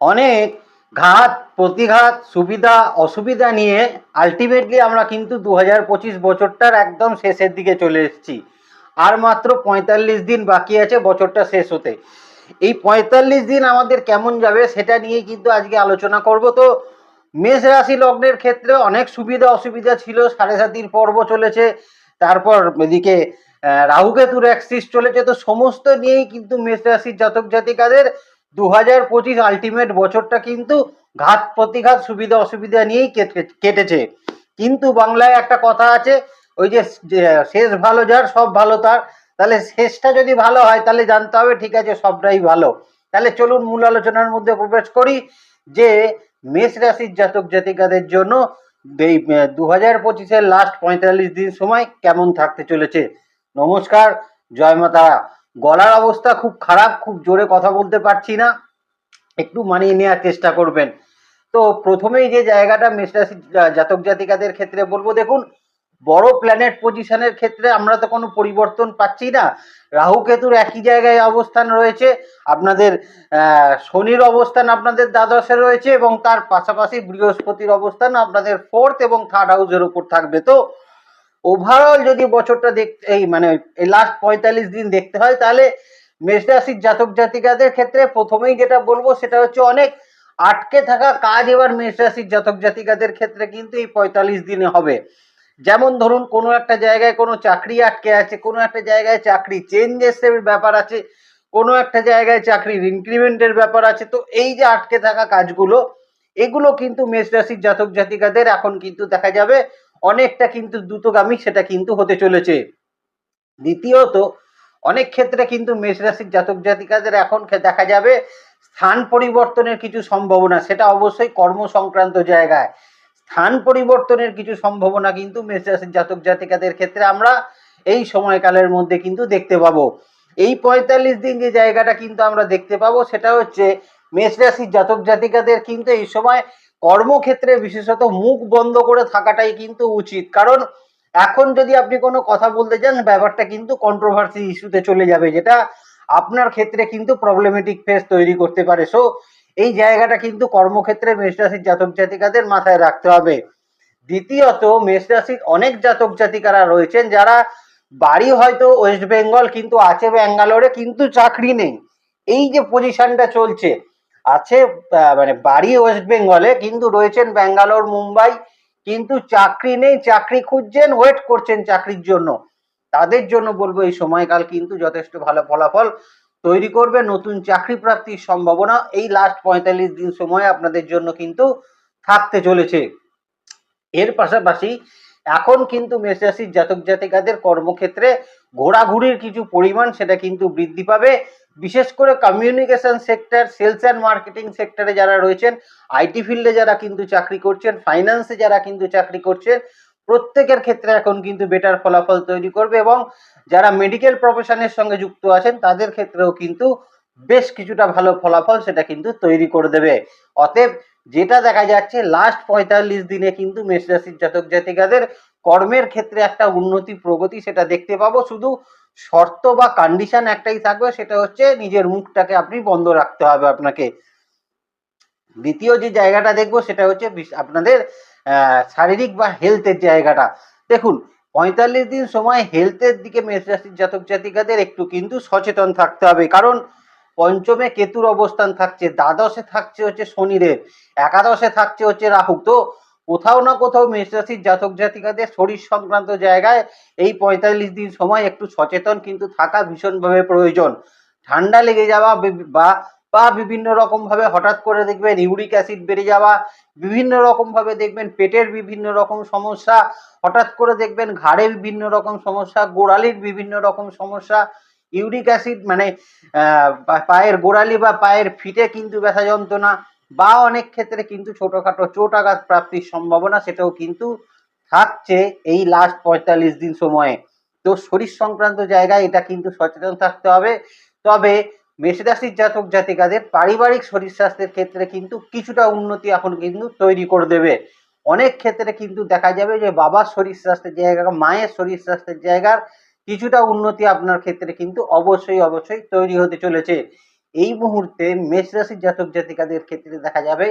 অনেক ঘাত, প্রতিঘাত, সুবিধা, অসুবিধা নিয়ে আলটিমেটলি আমরা কিন্তু দু হাজার পঁচিশ বছরটার একদম শেষের দিকে চলে এসেছি। আর মাত্র পঁয়তাল্লিশ দিন বাকি আছে বছরটা শেষ হতে। এই পঁয়তাল্লিশ দিন আমাদের কেমন যাবে সেটা নিয়ে কিন্তু আজকে আলোচনা করব। তো মেষ রাশি লগ্নের ক্ষেত্রে অনেক সুবিধা, অসুবিধা ছিল, সাড়ে সাতির পর্ব চলেছে, তারপর এদিকে রাহুকেতুর অ্যাক্সিস চলেছে। তো সমস্ত নিয়েই কিন্তু মেষ রাশির জাতক জাতিকাদের দু হাজার পঁচিশ আলটিমেট বছরটা কিন্তু ঘাত প্রতিঘাত সুবিধা অসুবিধা নিয়েই কেটে- কেটেছে। কিন্তু বাংলায় একটা কথা আছে, ওই যে শেষ ভালো যার, সব ভালো তার। তাহলে শেষটা যদি ভালো হয়, তাহলে জানতে হবে ঠিক আছে সবটাই ভালো। তাহলে চলুন মূল আলোচনার মধ্যে প্রবেশ করি যে মেষ রাশির জাতক জাতিকাদের জন্য এই দু হাজার পঁচিশের লাস্ট পঁয়তাল্লিশ দিন সময় কেমন থাকতে চলেছে। নমস্কার, জয় মাতা গলার অবস্থা খুব খারাপ, খুব জোরে কথা বলতে পারছি না। একটু মানিয়ে নেওয়ার চেষ্টা করবেন। তো প্রথমেই যে জায়গাটা মেষ রাশির জাতক জাতিকাদের ক্ষেত্রে বলব, দেখুন, বড় প্ল্যানেট পজিশনের ক্ষেত্রে আমরা তো কোনো পরিবর্তন পাচ্ছি না। রাহু কেতুর একই জায়গায় অবস্থান রয়েছে। আপনাদের শনির অবস্থান আপনাদের দ্বাদশে রয়েছে এবং তার পাশাপাশি বৃহস্পতির অবস্থান আপনাদের ফোর্থ এবং থার্ড হাউসের উপর থাকবে। তো ওভারঅল যদি বছরটা দেখতে এই মানে লাস্ট পঁয়তাল্লিশ দিন দেখতে হয়, তাহলে মেষ রাশির জাতক জাতিকাদের ক্ষেত্রে প্রথমেই যেটা বলব সেটা হচ্ছে অনেক আটকে থাকা কাজ এবার মেষ রাশির জাতক জাতিকাদের ক্ষেত্রে কিন্তু এই পঁয়তাল্লিশ দিনে হবে। যেমন ধরুন কোনো একটা জায়গায় কোনো চাকরি আটকে আছে, কোনো একটা জায়গায় চাকরি চেঞ্জেসের ব্যাপার আছে, কোনো একটা জায়গায় চাকরির ইনক্রিমেন্টের ব্যাপার আছে, তো এই যে আটকে থাকা কাজগুলো, এগুলো কিন্তু মেষ রাশির জাতক জাতিকাদের এখন কিন্তু দেখা যাবে অনেকটা কিন্তু দ্রুতগামী সেটা কিন্তু হতে চলেছে। দ্বিতীয়ত, অনেক ক্ষেত্রে কিন্তু মেষ রাশির জাতক জাতিকাদের এখন দেখা যাবে স্থান পরিবর্তনের কিছু সম্ভাবনা, সেটা অবশ্যই কর্ম সংক্রান্ত জায়গায়। স্থান পরিবর্তনের কিছু সম্ভাবনা কিন্তু মেষ রাশির জাতক জাতিকাদের ক্ষেত্রে আমরা এই সময়কালের মধ্যে কিন্তু দেখতে পাবো। এই পঁয়তাল্লিশ দিন যে জায়গাটা কিন্তু আমরা দেখতে পাবো, সেটা হচ্ছে মেষ রাশির জাতক জাতিকাদের কিন্তু এই সময় কর্মক্ষেত্রে বিশেষত মুখ বন্ধ করে থাকাটাই কিন্তু উচিত। কারণ এখন যদি আপনি কোনো কথা বলতে চান ব্যাপারটা কিন্তু কন্ট্রোভার্সি ইস্যুতে চলে যাবে, যেটা আপনার ক্ষেত্রে কিন্তু প্রবলেমেটিক ফেস তৈরি করতে পারে। সো এই জায়গাটা কিন্তু কর্মক্ষেত্রে মেষ রাশির জাতক জাতিকাদের মাথায় রাখতে হবে। দ্বিতীয়ত, মেষ রাশির অনেক জাতক জাতিকারা রয়েছেন যারা বাড়ি হয়তো ওয়েস্ট বেঙ্গল, কিন্তু আছে ব্যাঙ্গালোরে, কিন্তু চাকরি নেই। এই যে পজিশনটা চলছে আছে মানে বাড়ি ওয়েস্ট বেঙ্গলে কিন্তু রয়েছেন ব্যাঙ্গালোর মুম্বাই কিন্তু চাকরি নেই, চাকরি খুঁজছেন ওয়েট করছেন চাকরির জন্য। তাদের জন্য বলব এই সময়কাল কিন্তু যথেষ্ট ভালো ফলাফল। তৈরি করবে নতুন চাকরি প্রাপ্তির সম্ভাবনা। এই লাস্ট পঁয়তাল্লিশ দিন সময় আপনাদের জন্য কিন্তু থাকতে চলেছে। এর পাশাপাশি এখন কিন্তু মেষ রাশির জাতক জাতিকাদের কর্মক্ষেত্রে ঘোরাঘুরির কিছু পরিমাণ সেটা কিন্তু বৃদ্ধি পাবে। বিশেষ করে communication sector sales and marketing সেক্টরে যারা রয়েছেন আইটি ফিল্ডে যারা কিন্তু চাকরি করছেন ফাইন্যান্সে যারা কিন্তু চাকরি করছেন, প্রত্যেকের ক্ষেত্রে এখন কিন্তু বেটার ফলাফল তৈরি করবে এবং যারা মেডিকেল প্রফেশনের সঙ্গে যুক্ত আছেন, তাদের ক্ষেত্রেও কিন্তু বেশ কিছুটা ভালো ফলাফল সেটা কিন্তু তৈরি করে দেবে। অতএব যেটা দেখা যাচ্ছে লাস্ট পঁয়তাল্লিশ দিনে কিন্তু মেষ রাশির জাতক জাতিকাদের কর্মের ক্ষেত্রে একটা উন্নতি প্রগতি সেটা দেখতে পাবো। শুধু শর্ত বা কন্ডিশন একটাই থাকবে, সেটা হচ্ছে নিজের মুখটাকে আপনি বন্ধ রাখতে হবে আপনাকে। দ্বিতীয় যে জায়গাটা দেখব, সেটা হচ্ছে আপনাদের শারীরিক বা হেলথের জায়গাটা। দেখুন, পঁয়তাল্লিশ দিন সময় হেলথের দিকে মেষ রাশির জাতক জাতিকাদের একটু কিন্তু সচেতন থাকতে হবে। কারণ, পঞ্চমে কেতুর অবস্থান থাকছে, দ্বাদশে থাকছে হচ্ছে শনিদের একাদশে থাকছে হচ্ছে রাহু। তো কোথাও না কোথাও মেষ রাশির জাতক জাতিকাদের শরীর সংক্রান্ত জায়গায় এই পঁয়তাল্লিশ দিন সময় একটু সচেতন কিন্তু থাকা ভীষণভাবে প্রয়োজন। ঠান্ডা লেগে যাওয়া বা বা বিভিন্ন রকম ভাবে হঠাৎ করে দেখবেন ইউরিক অ্যাসিড বেড়ে যাওয়া, বিভিন্ন রকম ভাবে দেখবেন পেটের বিভিন্ন রকম সমস্যা, হঠাৎ করে দেখবেন ঘাড়ে বিভিন্ন রকম সমস্যা, গোড়ালির বিভিন্ন রকম সমস্যা, ইউরিক অ্যাসিড মানে পায়ের গোড়ালি বা পায়ের ফিটে কিন্তু ব্যথা যন্ত্রণা বা অনেক ক্ষেত্রে কিন্তু ছোটখাটো চোট আঘাত প্রাপ্তির সম্ভাবনা সেটাও কিন্তু থাকছে এই লাস্ট পঁয়তাল্লিশ দিন সময়ে। তো শরীর সংক্রান্ত জায়গায় এটা কিন্তু সচেতন থাকতে হবে। তবে মেষরাশির জাতক জাতিকাদের পারিবারিক শরীর স্বাস্থ্যের ক্ষেত্রে কিন্তু কিছুটা উন্নতি এখন কিন্তু তৈরি করে দেবে। অনেক ক্ষেত্রে কিন্তু দেখা যাবে যে বাবার শরীর স্বাস্থ্যের জায়গা, মায়ের শরীর স্বাস্থ্যের জায়গার কিছুটা উন্নতি আপনার ক্ষেত্রে কিন্তু অবশ্যই অবশ্যই তৈরি হতে চলেছে। এই মুহূর্তে মেষ রাশির জাতক জাতিকাদের ক্ষেত্রে দেখা যাবে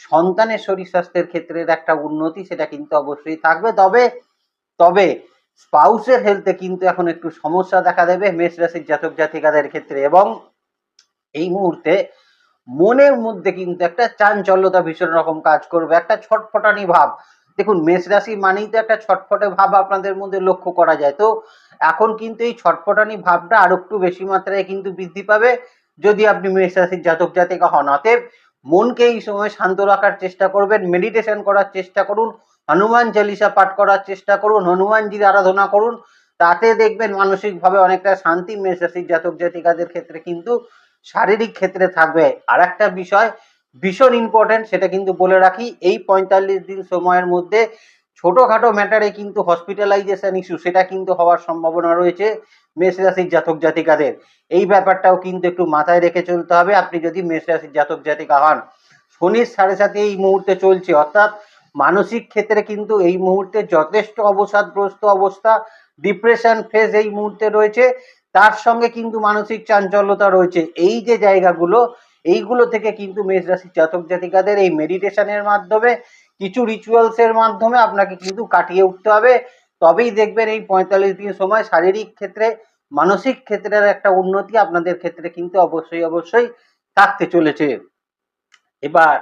সন্তানের শরীর স্বাস্থ্যের ক্ষেত্রে একটা উন্নতি সেটা কিন্তু অবশ্যই থাকবে। তবে তবে স্পাউসের হেলথে কিন্তু এখন একটু সমস্যা দেখা দেবে মেষ রাশির জাতক জাতিকাদের ক্ষেত্রে এবং এই মুহূর্তে মনের মধ্যে কিন্তু একটা চাঞ্চল্যতা ভীষণ রকম কাজ করবে, একটা ছটফটানি ভাব। দেখুন, মেষ রাশি মানেই তো একটা ছটফটে ভাব আপনাদের মধ্যে লক্ষ্য করা যায়। তো এখন কিন্তু এই ছটফটানি ভাবটা আরও একটু বেশি মাত্রায় কিন্তু বৃদ্ধি পাবে। যদি আপনি মেষ রাশির জাতক জাতিকা হন, অতএব মনকে এই সময় শান্ত রাখার চেষ্টা করবেন মেডিটেশন করার চেষ্টা করুন, হনুমান চালিসা পাঠ করার চেষ্টা করুন, হনুমানজির আরাধনা করুন, তাতে দেখবেন মানসিকভাবে অনেকটা শান্তি মেষ রাশির জাতক জাতিকাদের ক্ষেত্রে কিন্তু শারীরিক ক্ষেত্রে থাকবে। আর একটা বিষয় ভীষণ ইম্পর্টেন্ট সেটা কিন্তু বলে রাখি, এই পঁয়তাল্লিশ দিন সময়ের মধ্যে ছোটোখাটো ম্যাটারে কিন্তু হসপিটালাইজেশন ইস্যু সেটা কিন্তু হওয়ার সম্ভাবনা রয়েছে। মেষ রাশির জাতক জাতিকাদের এই ব্যাপারটাও কিন্তু একটু মাথায় রেখে চলতে হবে। আপনি যদি মেষ রাশির জাতক জাতিকা হন, শনির সাড়ে সাথে এই মুহূর্তে চলছে। অর্থাৎ মানসিক ক্ষেত্রে কিন্তু এই মুহূর্তে যথেষ্ট অবসাদগ্রস্ত অবস্থা, ডিপ্রেশন ফেজ এই মুহূর্তে রয়েছে। তার সঙ্গে কিন্তু মানসিক চাঞ্চল্যতা রয়েছে। এই যে জায়গাগুলো, এইগুলো থেকে কিন্তু মেষ রাশির জাতক জাতিকাদের এই মেডিটেশনের মাধ্যমে, কিছু রিচুয়ালসের মাধ্যমে আপনাকে কিন্তু কাটিয়ে উঠতে হবে। তবেই দেখবেন এই পঁয়তাল্লিশ দিন সময় শারীরিক ক্ষেত্রে, মানসিক ক্ষেত্রের একটা উন্নতি আপনাদের ক্ষেত্রে কিন্তু অবশ্যই অবশ্যই থাকতে চলেছে। এবার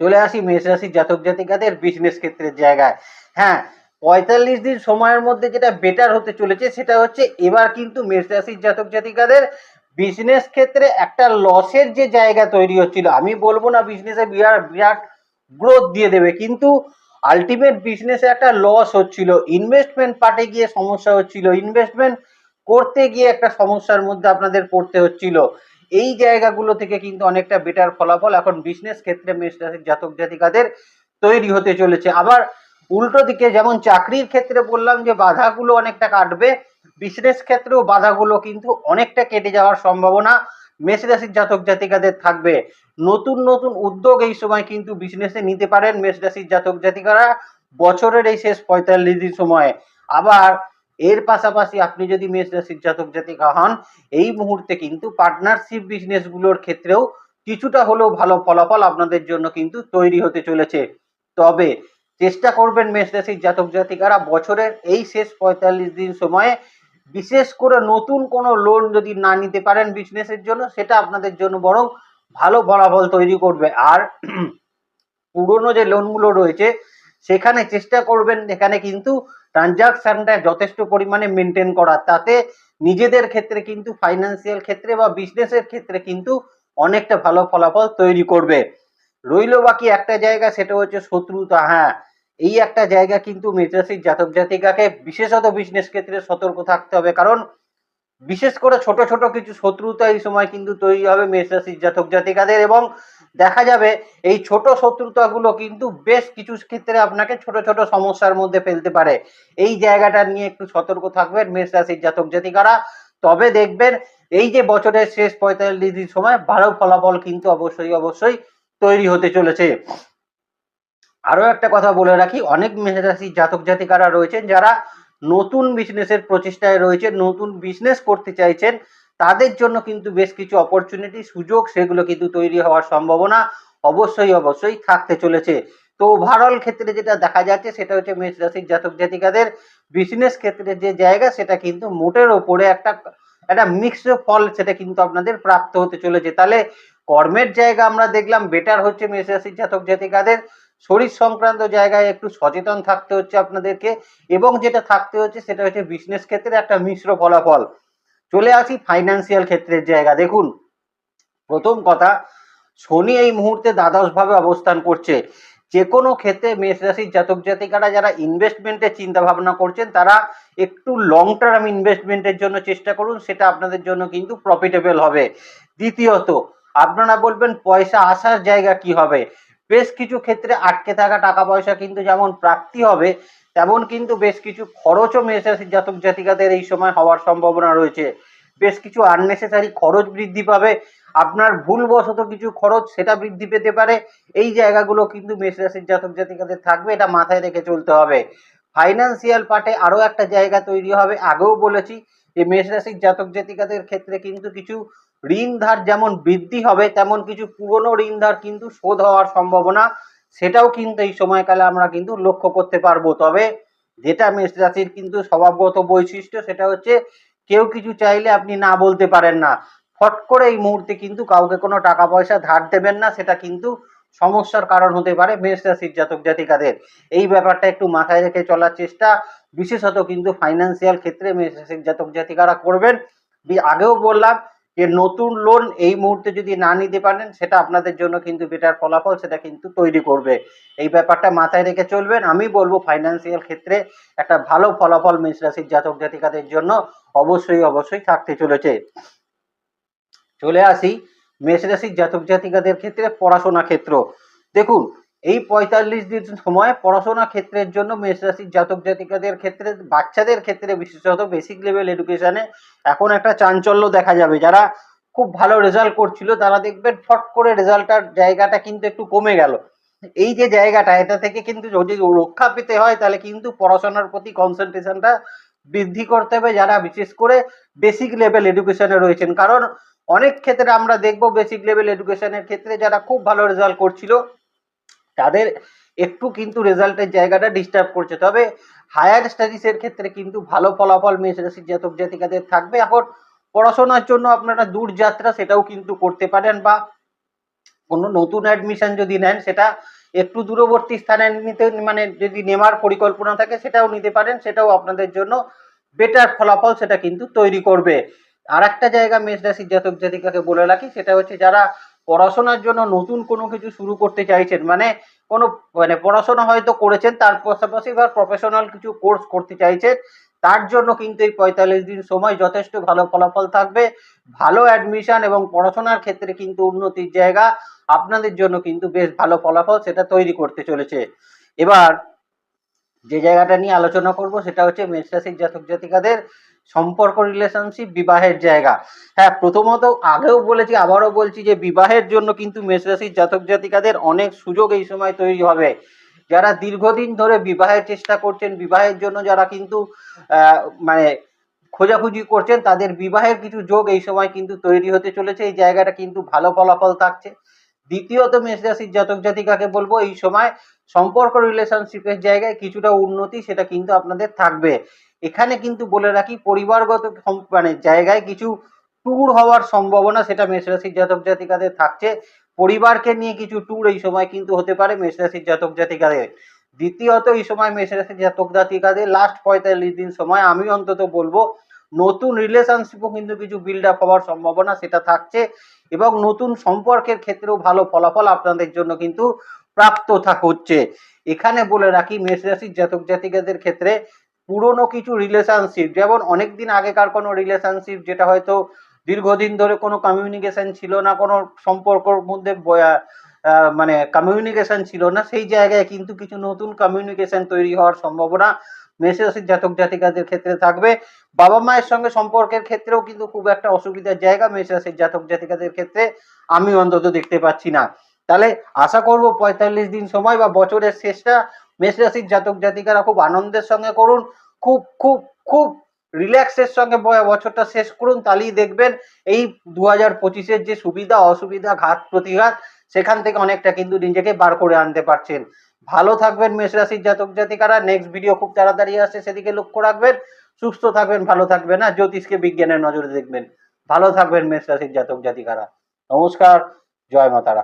চলে আসি মেষ রাশির জাতক জাতিকাদের বিজনেস ক্ষেত্রের জায়গায়। হ্যাঁ পঁয়তাল্লিশ দিন সময়ের মধ্যে যেটা বেটার হতে চলেছে সেটা হচ্ছে এবার কিন্তু মেষ রাশির জাতক জাতিকাদের বিজনেস ক্ষেত্রে একটা লসের যে জায়গা তৈরি হচ্ছিল, আমি বলব না বিজনেসে বিরাট বিরাট গ্রোথ দিয়ে দেবে, কিন্তু আলটিমেট বিজনেসে একটা লস হচ্ছিল ইনভেস্টমেন্ট পার্টে গিয়ে সমস্যা হচ্ছিল ইনভেস্টমেন্ট করতে গিয়ে একটা সমস্যার মধ্যে আপনাদের পড়তে হচ্ছিল। এই জায়গাগুলো থেকে কিন্তু অনেকটা বেটার ফলাফল এখন বিজনেস ক্ষেত্রে জাতক জাতিকাদের তৈরি হতে চলেছে। আবার উল্টো দিকে যেমন চাকরির ক্ষেত্রে বললাম যে বাধাগুলো অনেকটা কাটবে বিজনেস ক্ষেত্রেও বাধাগুলো কিন্তু অনেকটা কেটে যাওয়ার সম্ভাবনা মেষ রাশির জাতক জাতিকাদের থাকবে। নতুন নতুন উদ্যোগ এই সময় কিন্তু বিজনেসে নিতে পারেন মেষ রাশির জাতক জাতিকারা বছরের এই শেষ পঁয়তাল্লিশ দিন সময়ে। আবার এর পাশাপাশি আপনি যদি মেষ রাশির জাতক জাতিকা হন, এই মুহূর্তে কিন্তু পার্টনারশিপ বিজনেসগুলোর ক্ষেত্রেও কিছুটা হলেও ভালো ফলাফল আপনাদের জন্য কিন্তু তৈরি হতে চলেছে। তবে চেষ্টা করবেন মেষ রাশির জাতক জাতিকারা বছরের এই শেষ পঁয়তাল্লিশ দিন সময়ে বিশেষ করে নতুন কোনো লোন যদি না নিতে পারেন বিজনেসের জন্য, সেটা আপনাদের জন্য বরং ভালো ফলাফল তৈরি করবে। আর পুরনো যে লোনগুলো রয়েছে, সেখানে চেষ্টা করবেন, এখানে কিন্তু ট্রানজাকশনটা যথেষ্ট পরিমাণে মেনটেন করা। তাতে নিজেদের ক্ষেত্রে কিন্তু ফাইন্যান্সিয়াল ক্ষেত্রে বা বিজনেসের ক্ষেত্রে কিন্তু অনেকটা ভালো ফলাফল তৈরি করবে। রইল বাকি একটা জায়গা, সেটা হচ্ছে শত্রুতা। হ্যাঁ এই একটা জায়গা কিন্তু মেট্রাসির জাতক জাতিকাকে বিশেষত বিজনেস ক্ষেত্রে সতর্ক থাকতে হবে। কারণ বিশেষ করে ছোট ছোট কিছু শত্রুতা এই সময় কিন্তু তৈরি হবে মেষরাশির জাতক জাতিকাদের এবং দেখা যাবে এই ছোট শত্রুতাগুলো কিন্তু বেশ কিছু ক্ষেত্রে আপনাকে ছোট ছোট সমস্যার মধ্যে ফেলতে পারে। এই জায়গাটা নিয়ে একটু সতর্ক থাকবেন মেষ রাশির জাতক জাতিকারা। তবে দেখবেন এই যে বছরের শেষ পঁয়তাল্লিশ দিন সময় ভালো ফলাফল কিন্তু অবশ্যই অবশ্যই তৈরি হতে চলেছে। আরও একটা কথা বলে রাখি, অনেক মেষ রাশির জাতক জাতিকারা রয়েছেন যারা নতুন বিজনেসের প্রচেষ্টায় রয়েছে নতুন বিজনেস করতে চাইছেন, তাদের জন্য কিন্তু বেশ কিছু অপরচুনিটি সুযোগ সেগুলো কিন্তু তৈরি হওয়ার সম্ভাবনা অবশ্যই অবশ্যই থাকতে চলেছে। তো ওভারঅল ক্ষেত্রে যেটা দেখা যাচ্ছে, সেটা হচ্ছে মেষ রাশির জাতক জাতিকাদের বিজনেস ক্ষেত্রে যে জায়গা, সেটা কিন্তু মোটের ওপরে একটা একটা মিক্সড ফল সেটা কিন্তু আপনাদের প্রাপ্ত হতে চলেছে। তাহলে কর্মের জায়গা আমরা দেখলাম বেটার হচ্ছে মেষ রাশির জাতক জাতিকাদের। শরীর সংক্রান্ত জায়গায় একটু সচেতন থাকতে হচ্ছে আপনাদেরকে এবং যেটা থাকতে হচ্ছে সেটা হচ্ছে বিজনেস ক্ষেত্রে একটা মিশ্র ফলাফল। চলে আসি ফাইন্যান্সিয়াল ক্ষেত্রের জায়গা। দেখুন, প্রথম কথা, শনি এই মুহূর্তে দ্বাদশ ভাবে অবস্থান করছে। যে কোনো ক্ষেত্রে মেষ রাশির জাতক জাতিকারা যারা ইনভেস্টমেন্টের চিন্তা ভাবনা করছেন, তারা একটু লং টার্ম ইনভেস্টমেন্টের জন্য চেষ্টা করুন, সেটা আপনাদের জন্য কিন্তু প্রফিটেবল হবে। দ্বিতীয়ত, আপনারা বলবেন পয়সা আসার জায়গা কি হবে? বেশ কিছু ক্ষেত্রে আটকে থাকা টাকা পয়সা কিন্তু যেমন প্রাপ্তি হবে, তেমন কিন্তু বেশ কিছু খরচও মেষরাশির জাতক জাতিকাদের এই সময় হওয়ার সম্ভাবনা রয়েছে। বেশ কিছু আননেসেসারি খরচ বৃদ্ধি পাবে, আপনার ভুলবশত কিছু খরচ সেটা বৃদ্ধি পেতে পারে, এই জায়গাগুলো কিন্তু মেষরাশির জাতক জাতিকাদের থাকবে, এটা মাথায় রেখে চলতে হবে। ফাইন্যান্সিয়াল পার্টে আরও একটা জায়গা তৈরি হবে, আগেও বলেছি যে মেষরাশির জাতক জাতিকাদের ক্ষেত্রে কিন্তু কিছু ঋণ ধার যেমন বৃদ্ধি হবে, তেমন কিছু পুরনো ঋণ ধার কিন্তু শোধ হওয়ার সম্ভাবনা, সেটাও কিন্তু এই সময়কালে আমরা কিন্তু লক্ষ্য করতে পারব। তবে যেটা মেষ রাশির কিন্তু স্বভাবগত বৈশিষ্ট্য, সেটা হচ্ছে কেউ কিছু চাইলে আপনি না বলতে পারেন না। ফট করে এই মুহূর্তে কিন্তু কাউকে কোনো টাকা পয়সা ধার দেবেন না, সেটা কিন্তু সমস্যার কারণ হতে পারে মেষ রাশির জাতক জাতিকাদের। এই ব্যাপারটা একটু মাথায় রেখে চলার চেষ্টা, বিশেষত কিন্তু ফাইন্যান্সিয়াল ক্ষেত্রে মেষ রাশির জাতক জাতিকারা করবেন। আগেও বললাম যে নতুন লোন এই মুহূর্তে যদি না নিতে পারেন, সেটা আপনাদের জন্য কিন্তু বেটার ফলাফল, সেটা কিন্তু তৈরি করবে। এই ব্যাপারটা মাথায় রেখে চলবেন। আমি বলব ফাইন্যান্সিয়াল ক্ষেত্রে একটা ভালো ফলাফল মেষ রাশির জাতক জাতিকাদের জন্য অবশ্যই অবশ্যই থাকতে চলেছে। চলে আসি মেষ রাশির জাতক জাতিকাদের ক্ষেত্রে পড়াশোনা ক্ষেত্র। দেখুন এই পঁয়তাল্লিশ দিন সময় পড়াশোনা ক্ষেত্রের জন্য মেষ রাশির জাতক জাতিকাদের ক্ষেত্রে, বাচ্চাদের ক্ষেত্রে বিশেষত বেসিক লেভেল এডুকেশনে এখন একটা চাঞ্চল্য দেখা যাবে। যারা খুব ভালো রেজাল্ট করছিল, তারা দেখবেন ফট করে রেজাল্টটার জায়গাটা কিন্তু একটু কমে গেল। এই যে জায়গাটা, এটা থেকে কিন্তু যদি রক্ষা পেতে হয়, তাহলে কিন্তু পড়াশোনার প্রতি কনসেন্ট্রেশনটা বৃদ্ধি করতে হবে। যারা বিশেষ করে বেসিক লেভেল এডুকেশনে রয়েছেন, কারণ অনেক ক্ষেত্রে আমরা দেখব বেসিক লেভেল এডুকেশনের ক্ষেত্রে যারা খুব ভালো রেজাল্ট করছিল তাদের একটু কিন্তু রেজাল্টের জায়গাটা ডিস্টার্ব করছে। তবে হায়ার স্টাডিজের ক্ষেত্রে কিন্তু ভালো ফলাফল মেষ রাশির জাতক জাতিকাদের থাকবে। এখন পড়াশোনার জন্য আপনারা দূর যাত্রা সেটাও কিন্তু করতে পারেন বা কোনো নতুন অ্যাডমিশন যদি নেন সেটা একটু দূরবর্তী স্থানে নিতে মানে যদি নেওয়ার পরিকল্পনা থাকে সেটাও নিতে পারেন, সেটাও আপনাদের জন্য বেটার ফলাফল সেটা কিন্তু তৈরি করবে। আর একটা জায়গা মেষ রাশির জাতক জাতিকাকে বলে রাখি, সেটা হচ্ছে যারা পড়াশোনার জন্য নতুন কোনো কিছু শুরু করতে চাইছেন? মানে কোনো মানে পড়াশোনা হয়তো করেছেন, তার পাশাপাশি বা প্রফেশনাল কিছু কোর্স করতে চাইছেন, তার জন্য কিন্তু এই পঁয়তাল্লিশ দিন সময় যথেষ্ট ভালো ফলাফল থাকবে। ভালো অ্যাডমিশন এবং পড়াশোনার ক্ষেত্রে কিন্তু উন্নতির জায়গা আপনাদের জন্য কিন্তু বেশ ভালো ফলাফল সেটা তৈরি করতে চলেছে। এবার যে জায়গাটা নিয়ে আলোচনা করব সেটা হচ্ছে মেষ রাশির জাতক জাতিকাদের। সম্পর্ক রিলেশনশিপ বিবাহের জায়গা। হ্যাঁ প্রথমত আগেও বলেছি, আবারও বলছি যে বিবাহের জন্য কিন্তু মেষ রাশির জাতক জাতিকাদের অনেক সুযোগ এই সময় তৈরি হবে। যারা দীর্ঘদিন ধরে বিবাহের চেষ্টা করছেন, বিবাহের জন্য যারা কিন্তু মানে খোঁজাখুঁজি করছেন, তাদের বিবাহের কিছু যোগ এই সময় কিন্তু তৈরি হতে চলেছে। এই জায়গাটা কিন্তু ভালো ফলাফল থাকছে। দ্বিতীয়ত মেষ রাশির জাতক জাতিকাকে বলব, এই সময় সম্পর্ক রিলেশনশিপের জায়গায় কিছুটা উন্নতি সেটা কিন্তু আপনাদের থাকবে। এখানে কিন্তু বলে রাখি, পরিবারগত মানে জায়গায় কিছু ট্যুর হওয়ার সম্ভাবনা সেটা মেষ রাশির জাতক জাতিকাদের থাকছে। পরিবারকে নিয়ে কিছু ট্যুর এই সময় কিন্তু হতে পারে মেষ রাশির জাতক জাতিকাদের। দ্বিতীয়ত, এই সময় মেষ রাশির জাতক জাতিকাদের লাস্ট পঁয়তাল্লিশ দিন সময় আমি অন্তত বলব, নতুন রিলেশনশিপও কিন্তু কিছু বিল্ড আপ হওয়ার সম্ভাবনা সেটা থাকছে এবং নতুন সম্পর্কের ক্ষেত্রেও ভালো ফলাফল আপনাদের জন্য কিন্তু প্রাপ্ত থাক, হচ্ছে। এখানে বলে রাখি মেষ রাশির জাতক জাতিকাদের ক্ষেত্রে পুরনো কিছু রিলেশনশিপ যেমন অনেক দিন আগেকার কোনো রিলেশনশিপ যেটা হয়তো দীর্ঘদিন ধরে কোনো কমিউনিকেশন ছিল না, কোনো সম্পর্কর মধ্যে মানে কমিউনিকেশন ছিল না, সেই জায়গায় কিন্তু কিছু নতুন কমিউনিকেশন তৈরি হওয়ার সম্ভাবনা মেষ জাতক জাতিকাদের ক্ষেত্রে থাকবে। বাবা মায়ের সঙ্গে সম্পর্কের ক্ষেত্রেও কিন্তু খুব একটা অসুবিধার জায়গা মেষ জাতক জাতিকাদের ক্ষেত্রে আমি অন্তত দেখতে পাচ্ছি না। তাহলে আশা করব পঁয়তাল্লিশ দিন সময় বা বছরের শেষটা মেষ রাশির জাতক জাতিকারা খুব আনন্দের সঙ্গে করুন, খুব খুব খুব রিল্যাক্সের সঙ্গে বছরটা শেষ করুন, তাহলেই দেখবেন এই দু হাজার পঁচিশের যে সুবিধা, অসুবিধা, ঘাত প্রতিঘাত, সেখান থেকে অনেকটা কিন্তু নিজেকে বার করে আনতে পারছেন। ভালো থাকবেন মেষ রাশির জাতক জাতিকারা নেক্সট ভিডিও খুব তাড়াতাড়ি আসছে, সেদিকে লক্ষ্য রাখবেন। সুস্থ থাকবেন, ভালো থাকবেন, আর জ্যোতিষকে, বিজ্ঞানের নজরে দেখবেন। ভালো থাকবেন মেষ রাশির জাতক জাতিকারা। নমস্কার, জয় মাতারা